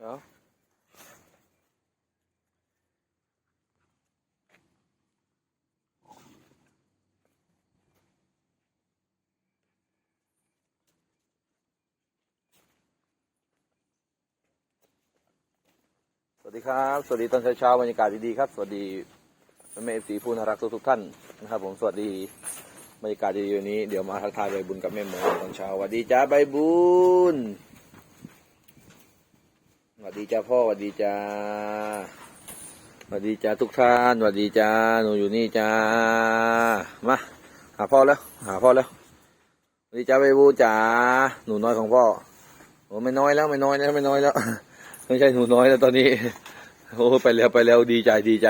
เดี๋ยวสวัสดีครับ สวัสดีตอนเช้าๆบรรยากาศดีๆครับ สวัสดีแม่เอฟซีผู้น่ารักทุกๆท่านนะครับ ผมสวัสดีบรรยากาศดีๆวันนี้เดี๋ยวมาทักทายใบบุญกับแม่หมูตอนเช้าสวัสดีจ้าใบบุญ สวัสดีจ้าพ่อสวัสดีจ้าสวัสดีจ้าทุกท่านสวัสดีจ้าหนูอยู่นี่จ้ามาหาพ่อแล้ว หาพ่อแล้วสวัสดีจ้าใบบุญจ้าหนูน้อยของพ่อโอ้ไม่น้อยแล้วไม่น้อยแล้วไม่น้อยแล้วไม่ใช่หนูน้อยแล้วตอนนี้โอ้ไปแล้วไปแล้วดีใจดีใจ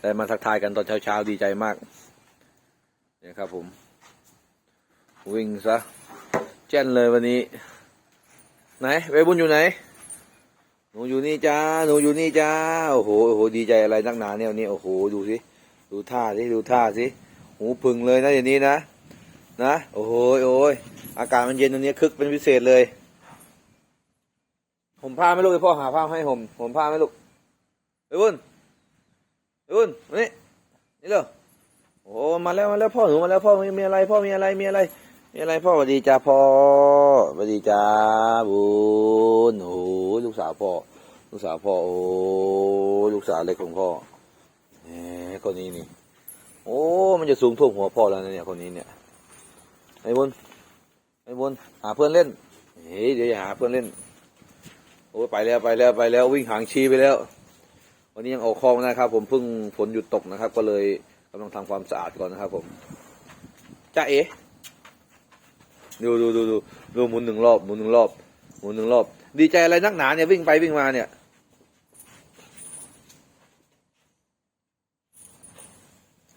ได้มาทักทายกันตอนเช้าเช้าๆดีใจมากเนี่ยครับ ผม วิ่งซะแจ้นเลยวันนี้ ไหนไปบุญอยู่ไหน หนูอยู่นี่จ้าหนูอยู่นี่จ้าโอ้โหโอ้โหดีใจอะไรนักหนาเนี่ยนนี้โอ้โหดูสิดูท่าสิดูท่าสิหูพึ่งเลยนะอย่างนี้นะนะโอ้โหโอ้ยอากาศมันเย็นตรงนี้คึกเป็นพิเศษเลยผมผ้าไม่ลูกพ่อหาผ้าให้ผมผมผ้าไม่ลูกไปบุญไปบุญมานี่นี่เร็วโอ้มาแล้วมาแล้วพ่อหนูมาแล้วพ่อมีมีอะไรพ่อมีอะไรมีอะไรมีอะไรพ่อสวัสดีจ้าพ่อ สวัสดีจ้าบุญโอ้ลูกสาวพ่อ ลูกสาวพ่อโอ้ลูกสาวเล็กของพ่อแหมคนนี้นี่ โอ้ มันจะสูงท่วมหัวพ่อแล้วนะเนี่ยคนนี้เนี่ยไอ้บุญไอ้บุญหาเพื่อนเล่นเฮ้ยเดี๋ยวหาเพื่อนเล่นโอ้ไปแล้วไปแล้วไปแล้ววิ่งหางชีไปแล้ว วันนี้ยังออกคลองนะครับ ผมเพิ่งฝนหยุดตกนะครับ ก็เลยกำลังทำความสะอาดก่อนนะครับ ผมจ้าเอ๋ ดูดูดูดูดูหมุนหนึ่งรอบหมุนหนึ่งรอบหมุนหนึ่งรอบ ดีใจอะไรนักหนาเนี่ยวิ่งไปวิ่งมาเนี่ย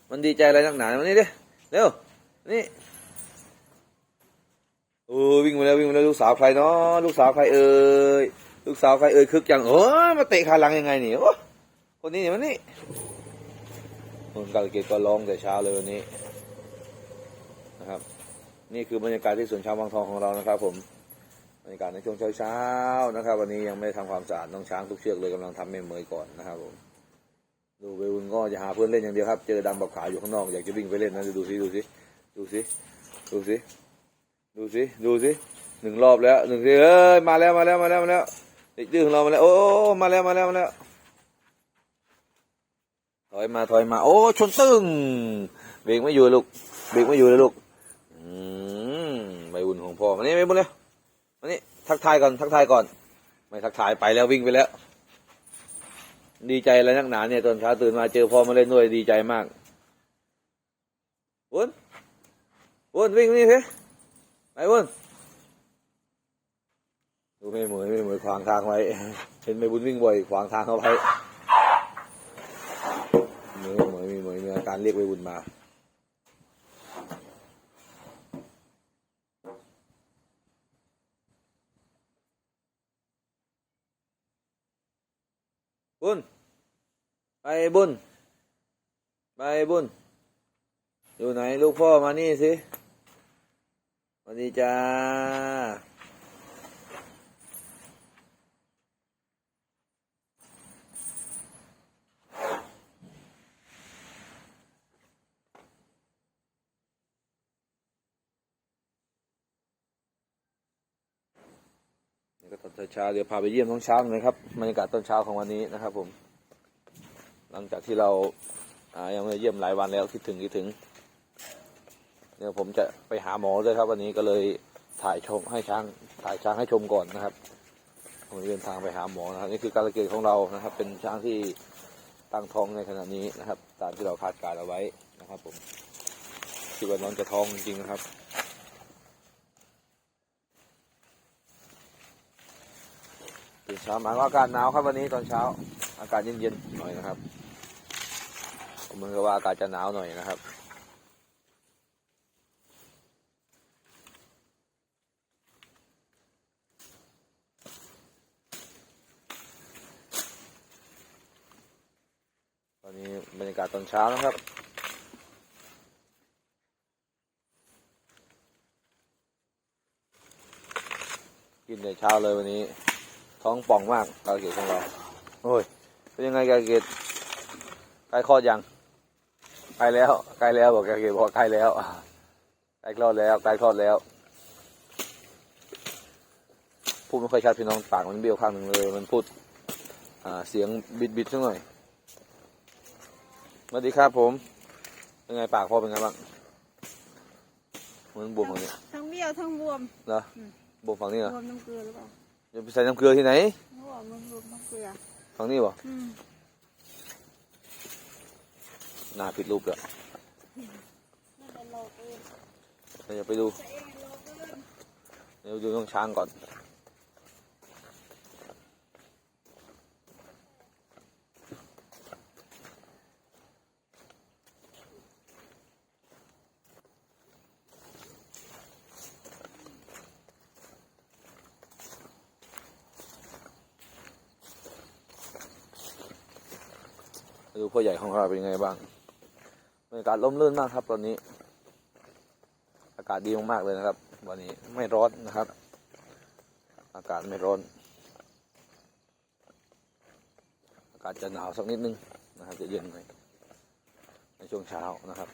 มันดีใจอะไรนักหนาวันนี้ดิเร็วนี่โอ้วิ่งมาแล้ววิ่งมาแล้วลูกสาวใครเนาะลูกสาวใครเอ่ยลูกสาวใครเอ่ยคึกจังโอ้มาเตะขาหลังยังไงนี่โอ้คนนี้เนี่ยมันนี่คนกาลเกตก็ร้องแต่เช้าเลยวันนี้นะครับ นี่คือบรรยากาศที่สวนช้างบางทองของเรานะครับ ผมบรรยากาศในช่วงเช้าๆนะครับ วันนี้ยังไม่ได้ทำความสะอาดน้องช้างทุกเชือกเลยกำลังทำเมมเมยก่อนนะครับผมดูเวลุนก็จะหาเพื่อนเล่นอย่างเดียวครับ เจอดำบักขาวอยู่ข้างนอกอยากจะวิ่งไปเล่นนะดูสิดูสิดูสิดูสิดูสิดูสิหนึ่งรอบแล้วหนึ่งทีเอ้ยมาแล้วมาแล้วมาแล้วมาแล้วเด็กดื้อของเรามาแล้วโอ้มาแล้วมาแล้วมาแล้วถอยมาถอยมา โอ้ชนตึ้งเบรกไม่อยู่ลูกเบรกไม่อยู่เลยลูก บบุญของพ่อมานี่ใบบุญเลยมานี่ทักทายก่อนทักทายก่อน ไม่ทักทายไปแล้ววิ่งไปแล้ว ดีใจอะไรนักหนาเนี่ยตอนเช้าตื่นมาเจอพ่อมาเล่นด้วยดีใจมากวุ้นวุ้นวิ่งนี่สิไปวุ้นดูไม่เหมือนไม่เหมือนขวางทางไว้เห็นไม่บุญวิ่งบ่อยขวางทางเขาไว้เหมือนเหมือนมีเหมือนมีอาการเรียกไปบุญมา บุญไปบุญไปบุญอยู่ไหนลูกพ่อมานี่สิสวัสดีจ้า ก็ตอนเช้าเดี๋ยวพาไปเยี่ยมน้องช้างหน่อยครับบรรยากาศตอนเช้าของวันนี้นะครับผม หลังจากที่เรายังไม่เยี่ยมหลายวันแล้วคิดถึงคิดถึงเดี๋ยวผมจะไปหาหมอด้วยครับ วันนี้ก็เลยถ่ายชมให้ช้างถ่ายช้างให้ชมก่อนนะครับผมเดินทางไปหาหมอนะครับนี่คือการสังเกตของเรานะครับ เป็นช้างที่ตั้งท้องในขณะนี้นะครับ ตามที่เราคาดการณ์เอาไว้นะครับ ผมคิดว่าน้องจะท้องจริงๆนะครับ ตื่นเช้ามาก็อากาศหนาวครับวันนี้ตอนเช้า อากาศเย็นๆหน่อยนะครับผมเหมือนกับว่าอากาศจะหนาวหน่อยนะครับตอนนี้บรรยากาศตอนเช้านะครับกินแต่เช้าเลยวันนี้ ท้องป่องมากกาเกตของเรา โอ้ย เป็นยังไงกาเกตใกล้คลอดยังใกล้แล้วใกล้แล้วบอกกาเกตบอกใกล้แล้วใกล้คลอดแล้วใกล้คลอดแล้วพูดไม่ค่อยชัดพี่น้องปากมันเบี้ยวข้างหนึ่งเลย มันพูดอ่าเสียงบิดบิดๆสักหน่อยสวัสดีครับผม เป็นไงปากพ่อเป็นไงบ้างเหมันบวมฝั่งนี้ทั้งเบี้ยวทั้งบวมเหรออืมบวมฝั่งนี้เหรอบวมน้ำเกลือหรือเปล่า จะไปใส่น้ำเกลือที่ไหนเขาบอกมันบวมน้ำเกลือฝั่งนี้บ่อืมหน้าผิดรูปแล้วนั่นเป็นโลเองเราจะไปดูจะเองโลก็เริ่มเดี๋ยวดูน้องช้างก่อน ดูพ่อใหญ่ของเราเป็นยังไงบ้างบรรยากาศร่มรื่นมากครับ ตอนนี้ อากาศดีมากๆเลยนะครับ วันนี้ไม่ร้อนนะครับ อากาศไม่ร้อน อากาศจะหนาวสักนิดนึงนะครับ จะเย็นหน่อยในช่วงเช้านะครับ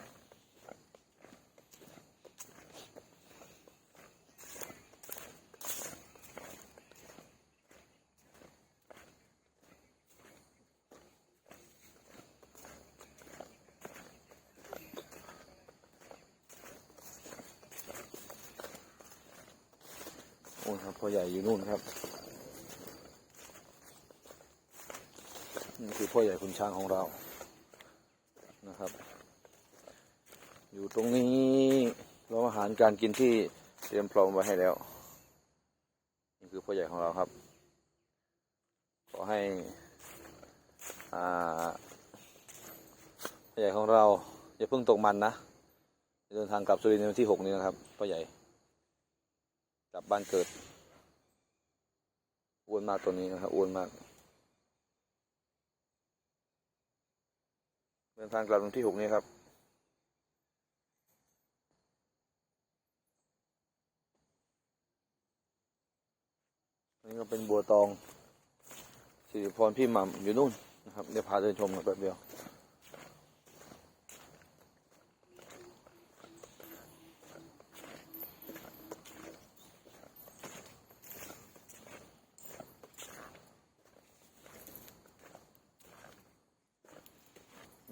อ้ยครับพ่อใหญ่อยู่นู่นครับนี่คือพ่อใหญ่คุณช้างของเรานะครับ อยู่ตรงนี้เราอาหารการกินที่เตรียมพร้อมไว้ให้แล้ว นี่คือพ่อใหญ่ของเราครับ ขอให้พ่อใหญ่ของเราอย่าเพิ่งตกมันนะเดินทางกลับสุรินทร์วันที่หกนี้นะครับพ่อใหญ่ ลับบ้านเกิดอ้วนมากตัวนี้นะครับอ้วนมากเดินทางกลับวันที่หกนี้ครับอันนี้ก็เป็นบัวตองสิริพรพี่หม่ำอยู่นู่นนะครับเดี๋ยวพาเดินชมกันแป๊บเดียว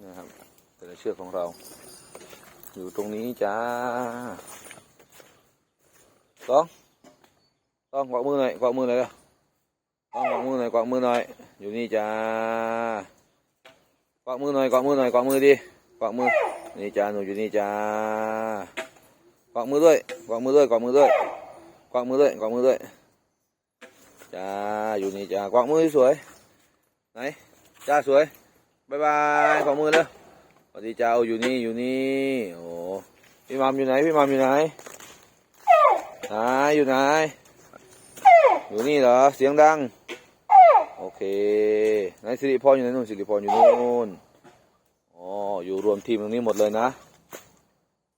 นะครับแต่ละ เชือกของเรา อยู่ตรงนี้จ้าต้องต้องกวักมือหน่อยกวักมือหน่อยต้องกวักมือหน่อยกวักมือหน่อย อยู่นี่จ้ากวักมือหน่อยกวักมือหน่อยกวักมือดิกวักมือ นี่จ้าหนูอยู่นี่จ้ากวักมือด้วยกวักมือด้วยกวักมือด้วยกวักมือด้วยกวักมือด้วยจ้าอยู่นี่จ้ากวักมือสวยไหนจ้าสวยบายบายขอมือเลย วัสดีเจ้าอยู่นี่อยู่นี่โอ้พี่มัมอยู่ไหนพี่มัมอยู่ไหนไหนอยู่ไหนอยู่นี่เหรอเสียงดังโอเคไหนสิริพรอยู่ไหนนู่นสิริพรอยู่นู่นอ๋ออยู่รวมทีมตรงนี้หมดเลยนะ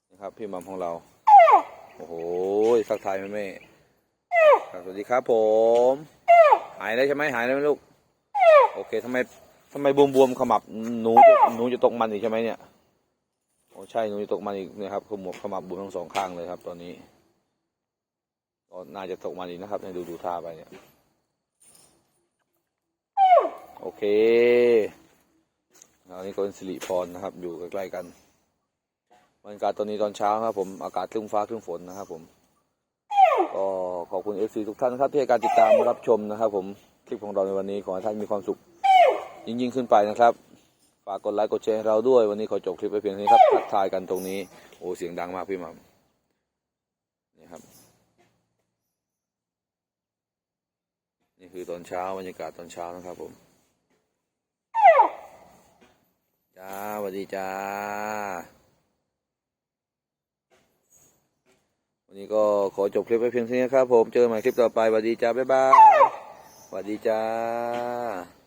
นี่ครับพี่มัมของเราโอ้โหสักทายแม่แม่สวัสดีครับผม หายแล้วใช่ไหมหายแล้วไหมลูก โอเคทำไม ทำไมบวมๆขมับหนูหนูจะตกมันอีกใช่ไหมเนี่ยโอ้ใช่หนูจะตกมันอีกนะครับขมวบขมับบวมทั้งสองข้างเลยครับ ตอนนี้ก็น่าจะตกมันอีกนะครับในดูดูท่าไปเนี่ยโอเคอันนี้ก็เป็นสิริพรนะครับ อยู่ใกล้ๆกันบรรยากาศตอนนี้ตอนเช้าครับ ผมอากาศครึ้มฟ้าครึ้มฝนนะครับ ผมก็ขอบคุณเอฟซีทุกท่านครับที่ให้การติดตามรับชมนะครับ ผมคลิปของเราในวันนี้ขอให้ท่านมีความสุข ยิ่งยิ่งขึ้นไปนะครับ ฝากกดไลค์กดแชร์เราด้วย วันนี้ขอจบคลิปไปเพียงเท่านี้ครับทักทายกันตรงนี้ โอ้เสียงดังมากพี่มัมนี่ครับ นี่คือตอนเช้าบรรยากาศตอนเช้านะครับผมจ้าสวัสดีจ้า วันนี้ก็ขอจบคลิปไปเพียงเท่านี้ครับผม เจอกันใหม่คลิปต่อไปสวัสดีจ้าบ๊ายบายสวัสดีจ้า